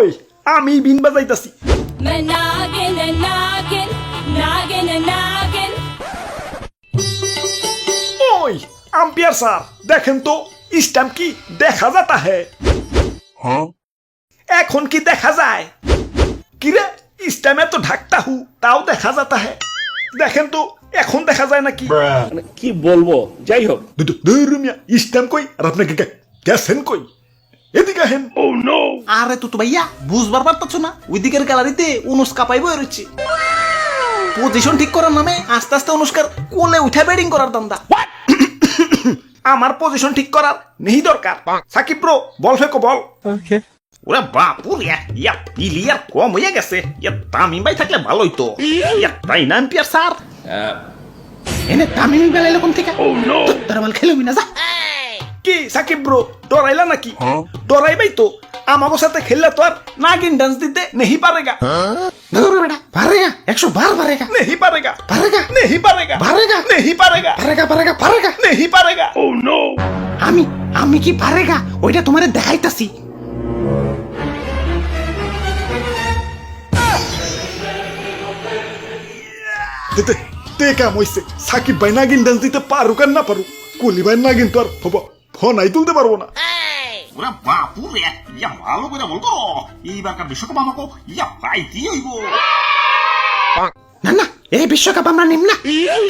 ওই আমি বিন বাজাইতাছি। ওই আম্পিয়ার স্যার দেখেন তো স্ট্যাম্প কি দেখা যাতা হ্যাঁ? এখন কি দেখা যায়? কিরে স্ট্যামে তো ঢাকতা হু তাও দেখা যাতা হ্যাঁ দেখেন তো এখন দেখা যায় নাকি? মানে কি বলব? যাই হোক। দুটো দুই রুমিয়া স্ট্যাম্প কই? আর আপনাকে গেছেন কই? এদিকে হেন আরে তো তো ভাইয়া বুঝবার পারতাছ না? ওই দিকের গ্যালারিতে অনুষ্কা পাইব রয়েছে পজিশন ঠিক করার নামে আস্তে আস্তে অনুষ্কার কোলে উঠে ব্যাটিং করার দান্দা। আমার পজিশন ঠিক করার নেই দরকার। সাকিব ব্রো বল ফেকো বল। ওরা বাপুরে ইয়া প্লেয়ার কম হয়ে গেছে। ইয়া তামিম ভাই থাকলে ভালোই তো। ইয়া তাই না এম্পিয়ার স্যার? এনে তামিমি বেলাইলো কোন থেকে? তোর বল খেলবি না যা। কি সাকিব ব্রো ডরাইলা নাকি? ডরাইবাই তো। আমাকে সাথে খেললে তো আর নাগিন ডান্স দিতে নেহি পারেগা। বেটা পারেগা একশো বার পারেগা। নেহি পারেগা। পারেগা নেহি পারেগা। পারেগা নেহি পারেগা। পারেগা পারেগা পারেগা। নেহি পারেগা। আমি আমি কি পারেগা? ওইটা তোমারে দেখাইতাছি। তে কাম হইছে। সাকিব ভাই নাগিন ডান্স দিতে পারুক আর না পারুক। কলি ভাই নাগিন তো আর হব। ফোন আই তুলতে পারব না। ওরা বাপুরে ইয়া ভালো করে বলতো। এইবারকার বিশ্বকাপ আমাকে ইয়া পাইতেই হইব? না না এই বিশ্বকাপ আমরা নিম না।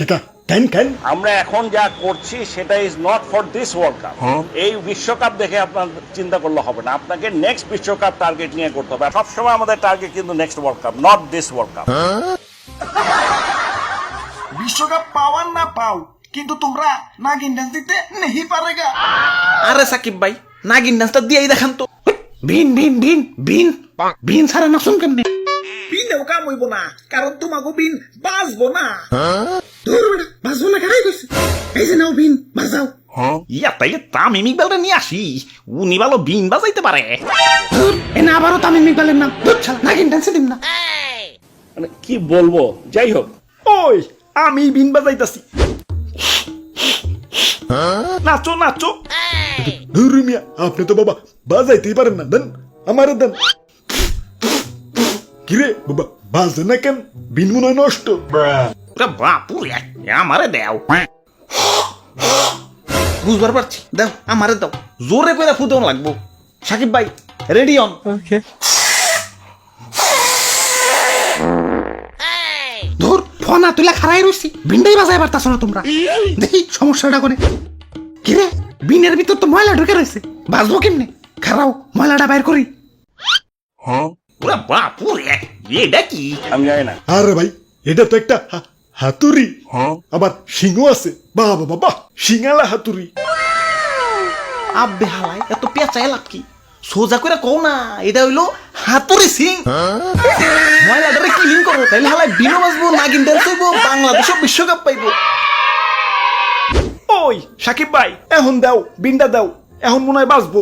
কাকা কেন কেন? আমরা এখন যা করছি সেটা is not for this world cup এই বিশ্বকাপ দেখে আপনার চিন্তা করলে হবে না। আপনাকে নেক্সট বিশ্বকাপ টার্গেট নিয়ে করতে হবে। সবসময় আমাদের টার্গেট কিন্তু next world cup not this world cup বিশ্বকাপ পাওয়ার না পাও কিন্তু তোমরা নাগিন ডান্স দিতে নেহি পারেগা। আরে সাকিব ভাই নাগিন ডান্সটা দিয়েই দেখান তো। বিন বিন বিন বিন বিন সারা না শুন কেমনে? বিনেও কাম হইব না কারণ তোমাকে বিন বাজবো না। না কইছে। এই যে নাও বিন ইয়া তামিম ইকবালটা নিয়ে আসি। উনি ভালো বিন বাজাইতে পারে। ধুর, এনে আবারও তামিম ইকবালের নাম। নাগিন ডান্সে দিম না। মানে কি বলব? যাই হোক। ওই আমি বিন বাজাইতাছি। নাচো নাচো। ধুরু মিয়া আপনি তো বাবা বাজাইতেই পারেন না। দেন আমারে দেন। কিরে বাবা বাজে না কেন? বিন মনে নষ্ট বাপুরে আমারে দেও। বুঝবার পারছি। দাও আমারে দাও। জোরে করে ফুদন লাগবো। সাকিব ভাই রেডি অন ধর ফোনা তুলে খারাই রইছি। বিনটাই বাজাই পারতাছ না তোমরা। দেখি সমস্যাটা করে কিরে বিনের ভিতর তো ময়লা ঢুকে রয়েছে। বাজবো কেমনে? খারাও ময়লাটা বাইর করি। বাপুরে এটা কি? আমি জানি না। আরে ভাই এটা তো একটা হা- হাতুড়ি। আবার শিংও আছে। বাবা বাবা শিঙালা হাতুড়ি। আব্বে হালাই এত পেঁচাই লাভ কি? সোজা করে কও না এটা হইল হাতুড়ি সিং। ময়লাটারে ক্লিন করো তাইলে হালাই বিনো বাজবো নাগিন ড্যান্স হইবো বাংলাদেশও বিশ্বকাপ পাইবো। ওই সাকিব ভাই এখন দাও বিনটা দাও এখন মনে হয় বাঁচবো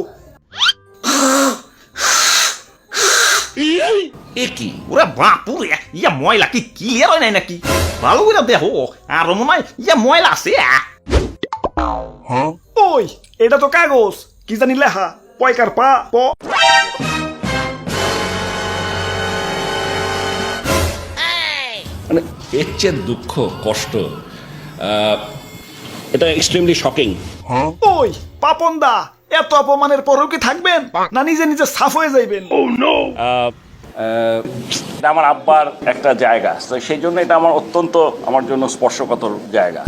এ ওরা বাপুরে ইয়া ময়লা কি ক্লিয়ার হয় নাই নাকি? ভালো করে দেহ আর মনে হয় ইয়া ময়লা আছে ওই এটা তো কাগজ কি জানি লেখা পয়কার পা প। মানে এর চেয়ে দুঃখ কষ্ট এটা এক্সট্রিমলি শকিং ওই পাপন দা এত অপমানের পরেও কি থাকবেন? না নিজে নিজে সাফ হয়ে যাইবেন? এটা আমার আব্বার একটা জায়গা তো সেই জন্য এটা আমার অত্যন্ত আমার জন্য স্পর্শকাতর জায়গা।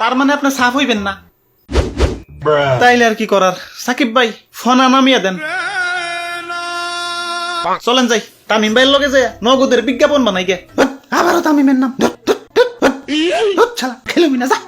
তার মানে আপনি সাফ হইবেন না? তাইলে আর কি করার? সাকিব ভাই ফোনা নামিয়ে দেন। চলেন যাই। তামিম ভাইয়ের লগে যে নগদের বিজ্ঞাপন বানাই গে আবারও তামিমের নাম খেলবি না যা